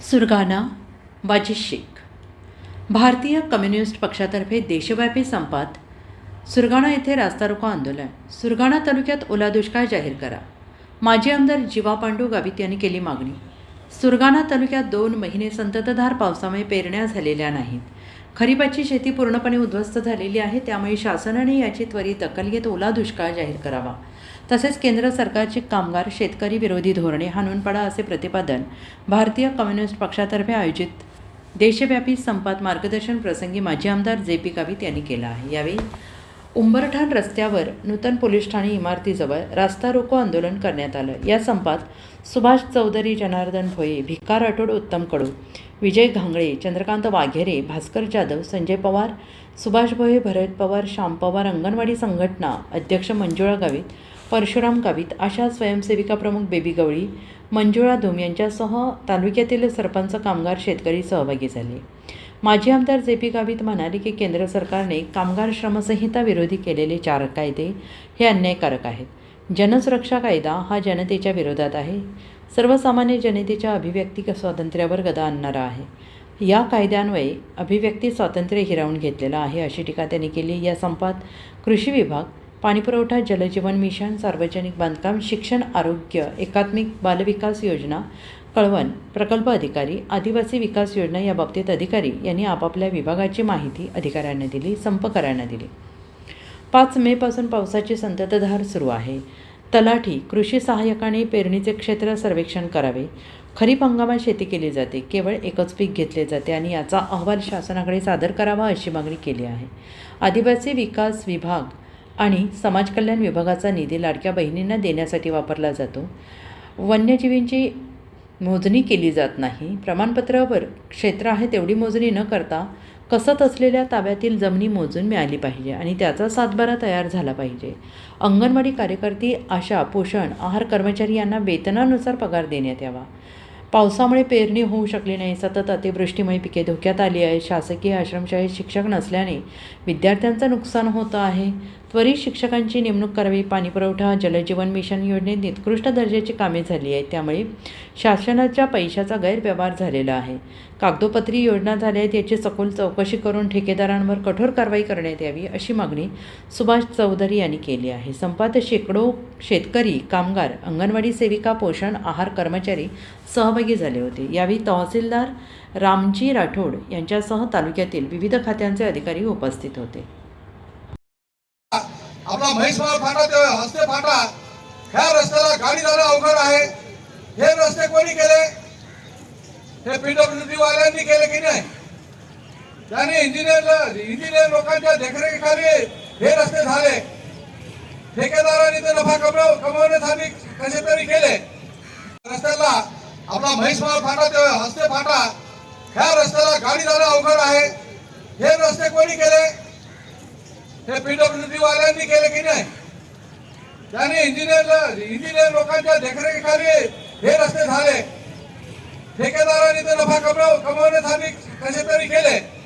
सुरगाणा बाजी शेख भारतीय कम्युनिस्ट पक्षातर्फे देशव्यापी संपात सुरगाणा येथे रास्ता रोको आंदोलन. सुरगाणा तालुक्यात ओला दुष्काळ जाहीर करा. माजी आमदार जीवा पांडू गावित यांनी केली मागणी. सुरगाणा तालुक्यात दोन महिने संततधार पावसामुळे पेरण्या झालेल्या नाहीत. खरीपाची शेती पूर्णपणे उद्ध्वस्त झालेली आहे त्यामुळे शासनाने याची त्वरित दखल घेत ओला दुष्काळ जाहीर करावा. तसेच केंद्र सरकारची कामगार शेतकरी विरोधी धोरणे हाणून पडा असे प्रतिपादन भारतीय कम्युनिस्ट पक्षातर्फे आयोजित देशव्यापी संपात मार्गदर्शन प्रसंगी माजी आमदार जे पी कावित यांनी केला आहे. यावेळी उंबरठाण रस्त्यावर नूतन पोलीस ठाणे इमारतीजवळ रास्ता रोको आंदोलन करण्यात आलं. या संपात सुभाष चौधरी जनार्दन भोये भिकार राठोड उत्तम कडू विजय घांगळे चंद्रकांत वाघेरे भास्कर जाधव संजय पवार सुभाष भोये भरत पवार श्याम पवार अंगणवाडी संघटना अध्यक्ष मंजुळा गावित परशुराम कावित आशा स्वयंसेविका प्रमुख बेबी गवळी मंजुळा धूम यांच्यासह तालुक्यातील सरपंच कामगार शेतकरी सहभागी झाले. माजी आमदार जे पी गावित म्हणाले की केंद्र सरकारने कामगार श्रमसंहिता विरोधी केलेले चार कायदे हे अन्यायकारक आहेत. जनसुरक्षा कायदा हा जनतेच्या विरोधात आहे. सर्वसामान्य जनतेच्या अभिव्यक्ती स्वातंत्र्यावर गदा आणणारा आहे. या कायद्यान्वये अभिव्यक्ती स्वातंत्र्य हिरावून घेतलेलं आहे अशी टीका त्यांनी केली. या संपात कृषी विभाग पाणीपुरवठा जलजीवन मिशन सार्वजनिक बांधकाम शिक्षण आरोग्य एकात्मिक बालविकास योजना कळवण प्रकल्प अधिकारी आदिवासी विकास योजना या बाबतीत अधिकारी यांनी आपापल्या विभागाची माहिती अधिकाऱ्यांना दिली संपकऱ्यांना दिली. पाच मेपासून पावसाची संततधार सुरू आहे. तलाठी कृषी सहाय्यकाने पेरणीचे क्षेत्र सर्वेक्षण करावे. खरीप हंगामात शेती केली जाते केवळ एकच पीक घेतले जाते आणि याचा अहवाल शासनाकडे सादर करावा अशी मागणी केली आहे. आदिवासी विकास विभाग आणि समाजकल्याण विभागाचा निधी लाडक्या बहिणींना देण्यासाठी वापरला जातो. वन्यजीवींची मोजणी केली जात नाही. प्रमाणपत्रावर क्षेत्र आहे तेवढी मोजणी न करता कसत असलेल्या ताब्यातील जमिनी मोजून मिळाली पाहिजे आणि त्याचा सातबारा तयार झाला पाहिजे. अंगणवाडी कार्यकर्ती आशा पोषण आहार कर्मचारी यांना वेतनानुसार पगार देण्यात यावा. पावसामुळे पेरणी होऊ शकली नाही. सतत अतिवृष्टीमुळे पिके धोक्यात आली आहे शासकीय आश्रमशाळेत शिक्षक नसल्याने विद्यार्थ्यांचं नुकसान होतं आहे. त्वरित शिक्षकांची नेमणूक करावी. पाणीपुरवठा जलजीवन मिशन योजनेत निकृष्ट दर्जाची कामे झाली आहेत. त्यामुळे शासनाच्या पैशाचा गैरव्यवहार झालेला आहे. कागदोपत्री योजना झाल्या आहेत. याची सखोल चौकशी करून ठेकेदारांवर कठोर कारवाई करण्यात यावी अशी मागणी सुभाष चौधरी यांनी केली आहे. संपात शेकडो शेतकरी कामगार अंगणवाडी सेविका पोषण आहार कर्मचारी सहभागी झाले होते. यावेळी तहसीलदार रामजी राठोड यांच्यासह तालुक्यातील विविध खात्यांचे अधिकारी उपस्थित होते. हा म्हैसमाळ फाटा ते हस्ते फाटा. ह्या रस्त्याला गाडी जाणं अवघड आहे. हे रस्ते कोणी केले? हे पीडब्ल्यूडी वाल्यांनी केले की नाही? त्याने इंजिनियर इंजिनियर लोकांच्या देखरेखीखाली हे रस्ते झाले. ठेकेदारांनी ते नफा कमव कमवण्यासाठी कसे तरी केले. रस्त्याला आपला म्हैसमाळ फाटा ते हस्ते फाटा. ह्या रस्त्याला गाडी जाणं अवघड आहे. हे रस्ते कोणी केले? हे पीडब्ल्यूडी वाल्यांनी केले की नाही? त्याने इंजिनियर इंजिनियर लोकांच्या देखरेखीखाली हे रस्ते झाले. ठेकेदारांनी ते नफा कमव कमवण्यासाठी कसे तरी केले.